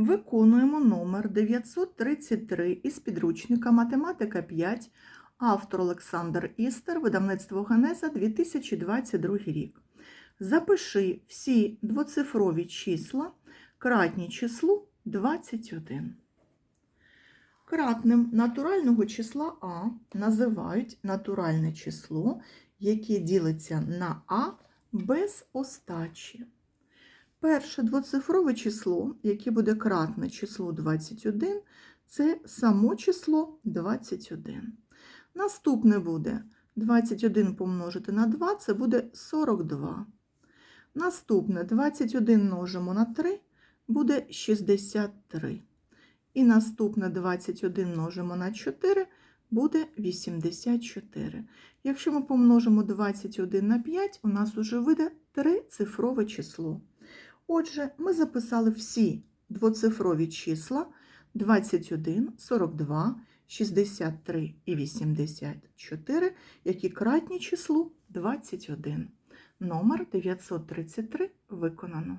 Виконуємо номер 933 із підручника Математика 5, автор Олександр Істер, видавництво Генеза 2022 рік. Запиши всі двоцифрові числа, кратні числу 21. Кратним натурального числа А називають натуральне число, яке ділиться на А без остачі. Перше двоцифрове число, яке буде кратне числу 21, це само число 21. Наступне буде 21 помножити на 2, це буде 42. Наступне 21 множимо на 3, буде 63. І наступне 21 множимо на 4, буде 84. Якщо ми помножимо 21 на 5, у нас уже вийде трицифрове число. Отже, ми записали всі двоцифрові числа 21, 42, 63 і 84, які кратні числу 21. Номер 933 виконано.